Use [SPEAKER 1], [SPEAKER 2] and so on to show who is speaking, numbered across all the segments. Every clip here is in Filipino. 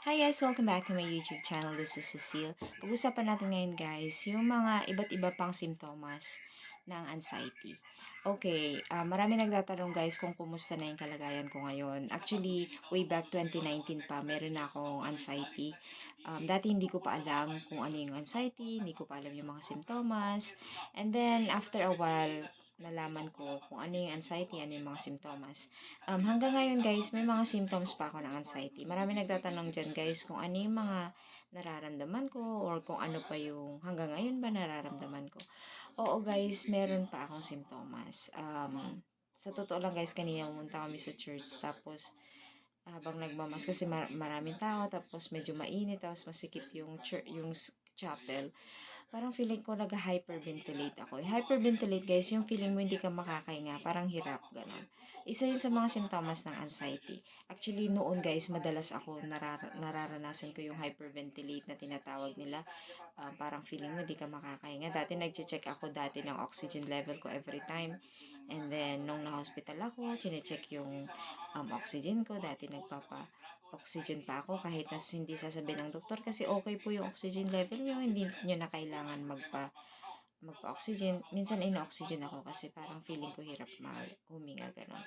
[SPEAKER 1] Hi guys! Welcome back to my YouTube channel. This is Cecile. Pag-usapan natin ngayon guys, yung mga iba't iba pang simptomas ng anxiety. Okay, ah, marami nagtatanong guys kung kumusta na yung kalagayan ko ngayon. Actually, way back 2019 pa, meron na akong anxiety. Um, dati hindi ko pa alam kung ano yung anxiety, hindi ko pa alam yung mga simptomas. And then, after a while, nalaman ko kung ano yung anxiety, ano yung mga simptomas. Um, hanggang ngayon guys, may mga symptoms pa ako ng anxiety. Marami nagtatanong dyan guys kung ano yung mga nararamdaman ko or kung ano pa yung hanggang ngayon ba nararamdaman ko. Oo guys, meron pa akong simptomas. Um, sa totoo lang guys, kanina pumunta kami sa church tapos habang nagmamas kasi mar- maraming tao tapos medyo mainit tapos masikip yung church, yung chapel parang feeling ko nag-hyperventilate ako. Hyperventilate guys, yung feeling mo hindi ka makakahinga, parang hirap, ganun. Isa yun sa mga simptomas ng anxiety. Actually, noon guys, madalas ako narar- nararanasan ko yung hyperventilate na tinatawag nila. Uh, parang feeling mo hindi ka makakahinga. Dati nag-check ako dati ng oxygen level ko every time. And then, nung na-hospital ako, chinecheck yung um, oxygen ko. Dati nagpapa oxygen pa ako kahit na hindi sasabihin ng doktor kasi okay po yung oxygen level nyo, hindi nyo na kailangan magpa magpa-oxygen. Minsan ino-oxygen ako kasi parang feeling ko hirap mag huminga, gano'n.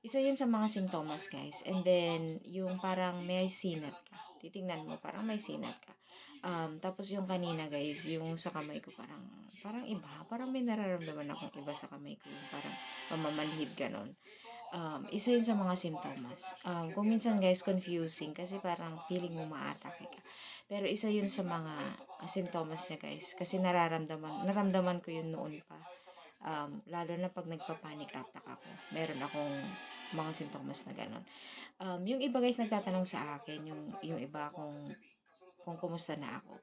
[SPEAKER 1] Isa yun sa mga simptomas, guys. And then, yung parang may sinat ka. Titingnan mo, parang may sinat ka. Um, tapos yung kanina, guys, yung sa kamay ko, parang, parang iba. Parang may nararamdaman akong iba sa kamay ko. Yung parang mamamanhid, gano'n um, isa yun sa mga simptomas. Um, kung minsan guys, confusing kasi parang feeling mo maatake ka. Pero isa yun sa mga uh, simptomas niya guys. Kasi nararamdaman, naramdaman ko yun noon pa. Um, lalo na pag nagpa-panic attack ako. Meron akong mga simptomas na ganon. Um, yung iba guys nagtatanong sa akin, yung, yung iba kung, kung kumusta na ako.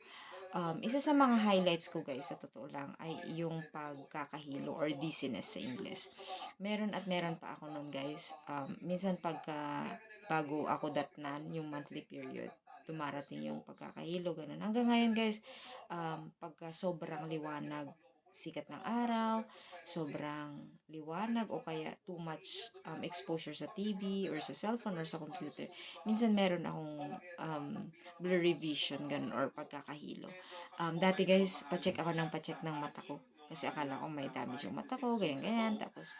[SPEAKER 1] Um, isa sa mga highlights ko guys, sa totoo lang, ay yung pagkakahilo or dizziness sa English. Meron at meron pa ako nun guys. Um, minsan pagka bago ako datnan, yung monthly period, dumarating yung pagkakahilo, ganun. Hanggang ngayon guys, um, pagka sobrang liwanag, sikat ng araw, sobrang liwanag o kaya too much um, exposure sa TV or sa cellphone or sa computer. Minsan meron akong um, blurry vision ganun or pagkakahilo. Um, dati guys, pa-check ako ng pa-check ng mata ko. Kasi akala ko may damage yung mata ko, ganyan-ganyan. Tapos,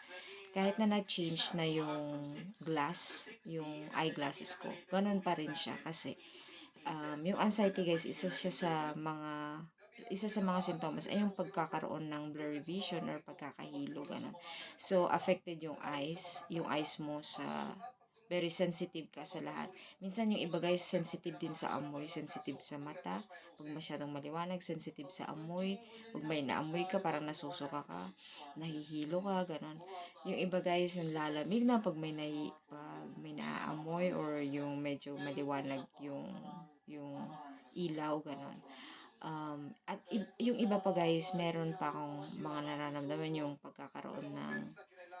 [SPEAKER 1] kahit na na-change na yung glass, yung eyeglasses ko, ganun pa rin siya kasi um, yung anxiety guys, isa siya sa mga isa sa mga simptomas ay yung pagkakaroon ng blurry vision or pagkakahilo, ganun. So, affected yung eyes, yung eyes mo sa very sensitive ka sa lahat. Minsan yung iba guys, sensitive din sa amoy, sensitive sa mata, pag masyadong maliwanag, sensitive sa amoy, pag may naamoy ka, parang nasusuka ka, nahihilo ka, ganun. Yung iba guys, nalalamig na pag may, nahi, pag may naaamoy or yung medyo maliwanag yung, yung ilaw, ganun. Um, at yung iba pa guys, meron pa akong mga nararamdaman yung pagkakaroon ng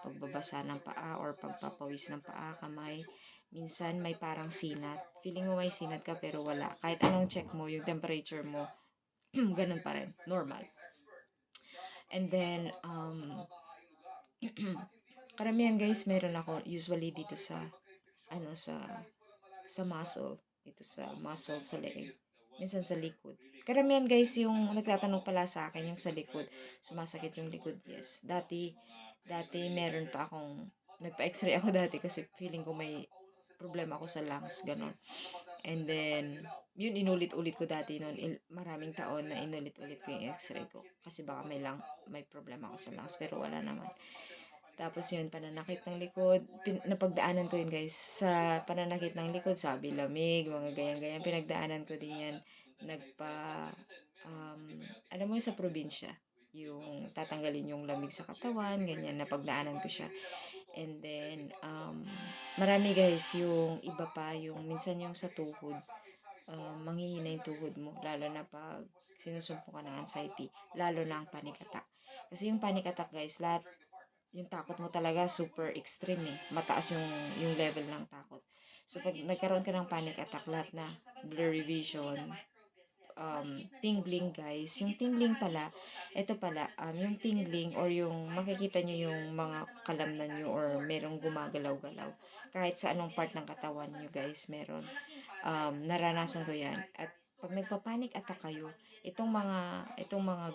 [SPEAKER 1] pagbabasa ng paa or pagpapawis ng paa, kamay. Minsan may parang sinat. Feeling mo may sinat ka pero wala. Kahit anong check mo, yung temperature mo, ganun pa rin. Normal. And then, um, karamihan guys, meron ako usually dito sa, ano, sa, sa muscle. Dito sa muscle sa leeg minsan sa likod. Karamihan guys yung nagtatanong pala sa akin yung sa likod. Sumasakit yung likod, yes. Dati, dati meron pa akong, nagpa-x-ray ako dati kasi feeling ko may problema ako sa lungs, ganon. And then, yun inulit-ulit ko dati noon, maraming taon na inulit-ulit ko yung x-ray ko. Kasi baka may lang, may problema ako sa lungs, pero wala naman. Tapos yun, pananakit ng likod. Pin, napagdaanan ko yun guys. Sa pananakit ng likod, sabi lamig, mga ganyan-ganyan. Pinagdaanan ko din yan. Nagpa, um, alam mo sa probinsya, yung tatanggalin yung lamig sa katawan, ganyan, napagdaanan ko siya. And then, um, marami guys, yung iba pa, yung minsan yung sa tuhod, um, manghihina yung tuhod mo, lalo na pag sinusumpo ka ng anxiety, lalo na ang panic attack. Kasi yung panic attack guys, lahat yung takot mo talaga super extreme eh. Mataas yung, yung level ng takot. So, pag nagkaroon ka ng panic attack, lahat na blurry vision, um, tingling guys. Yung tingling pala, ito pala, um, yung tingling or yung makikita nyo yung mga kalamnan nyo or merong gumagalaw-galaw. Kahit sa anong part ng katawan nyo guys, meron. um, naranasan ko yan. At pag nagpa-panic attack kayo, itong mga, itong mga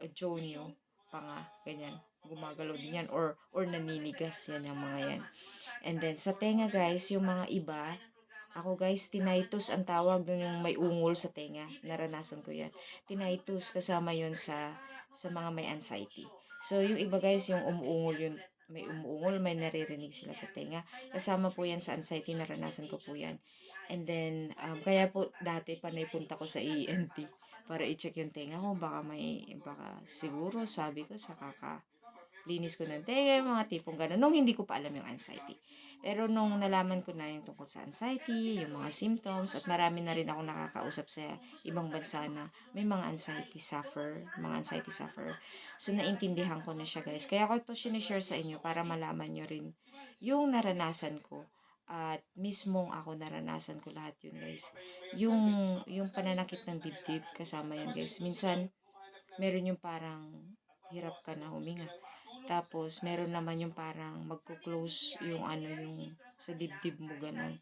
[SPEAKER 1] uh, jaw nyo, panga, ganyan, gumagalaw din yan or or naninigas yan ang mga yan. And then sa tenga guys, yung mga iba, ako guys, tinnitus ang tawag dun yung may ungol sa tenga. Naranasan ko yan. Tinnitus kasama yun sa sa mga may anxiety. So yung iba guys, yung umuungol yun, may umuungol, may naririnig sila sa tenga. Kasama po yan sa anxiety, naranasan ko po yan. And then, um, kaya po dati pa naipunta ko sa ENT para i-check yung tenga ko. Baka may, baka siguro sabi ko sa kaka linis ko ng yung mga tipong gano'n. Nung hindi ko pa alam yung anxiety. Pero nung nalaman ko na yung tungkol sa anxiety, yung mga symptoms, at marami na rin ako nakakausap sa ibang bansa na may mga anxiety suffer, mga anxiety suffer. So, naintindihan ko na siya guys. Kaya ko ito sinishare sa inyo para malaman nyo rin yung naranasan ko at mismong ako naranasan ko lahat yun guys. Yung, yung pananakit ng dibdib kasama yan guys. Minsan, meron yung parang hirap ka na huminga. Tapos, meron naman yung parang magko-close yung ano yung sa dibdib mo ganun.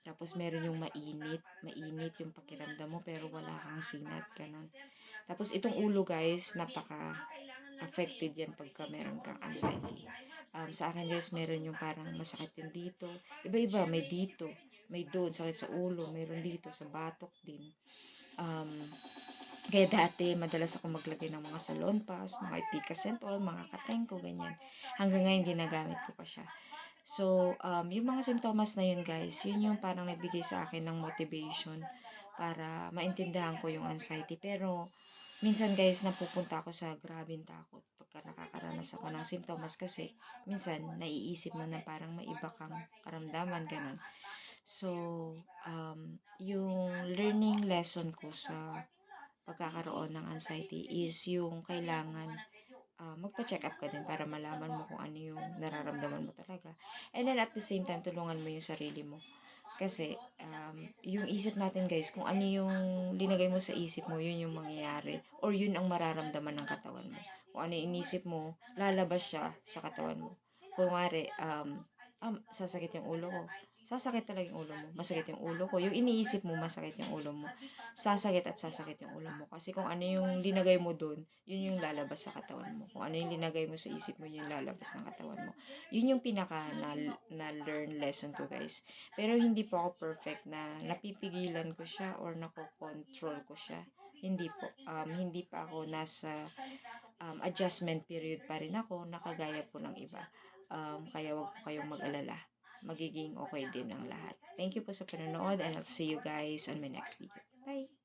[SPEAKER 1] Tapos, meron yung mainit. Mainit yung pakiramdam mo pero wala kang sinat. Ganun. Tapos, itong ulo guys, napaka affected yan pagka meron kang anxiety. Um, sa akin guys, meron yung parang masakit yung dito. Iba-iba, may dito, may doon, sakit sa ulo, meron dito, sa batok din. Kaya dati, madalas ako maglagay ng mga salon pass, mga Epicas and all, mga katengko, ganyan. Hanggang ngayon, ginagamit ko pa siya. So, um, yung mga simptomas na yun, guys, yun yung parang nagbigay sa akin ng motivation para maintindihan ko yung anxiety. Pero, minsan, guys, napupunta ako sa grabing takot pagka nakakaranas ako ng simptomas kasi minsan, naiisip mo na parang may iba kang karamdaman, ganun. So, um, yung learning lesson ko sa pagkakaroon ng anxiety is yung kailangan uh, magpa-check up ka din para malaman mo kung ano yung nararamdaman mo talaga. And then at the same time, tulungan mo yung sarili mo. Kasi um, yung isip natin guys, kung ano yung linagay mo sa isip mo, yun yung mangyayari. Or yun ang mararamdaman ng katawan mo. Kung ano yung inisip mo, lalabas siya sa katawan mo. Kung um, um, sasakit yung ulo ko sasakit talaga yung ulo mo. Masakit yung ulo ko. Yung iniisip mo, masakit yung ulo mo. Sasakit at sasakit yung ulo mo. Kasi kung ano yung linagay mo doon, yun yung lalabas sa katawan mo. Kung ano yung linagay mo sa isip mo, yun yung lalabas ng katawan mo. Yun yung pinaka na, na learn lesson ko, guys. Pero hindi po ako perfect na napipigilan ko siya or nako-control ko siya. Hindi po. Um, hindi pa ako nasa um, adjustment period pa rin ako, nakagaya po ng iba. Um, kaya wag po kayong mag-alala magiging okay din ang lahat. Thank you po sa panonood and I'll see you guys on my next video. Bye!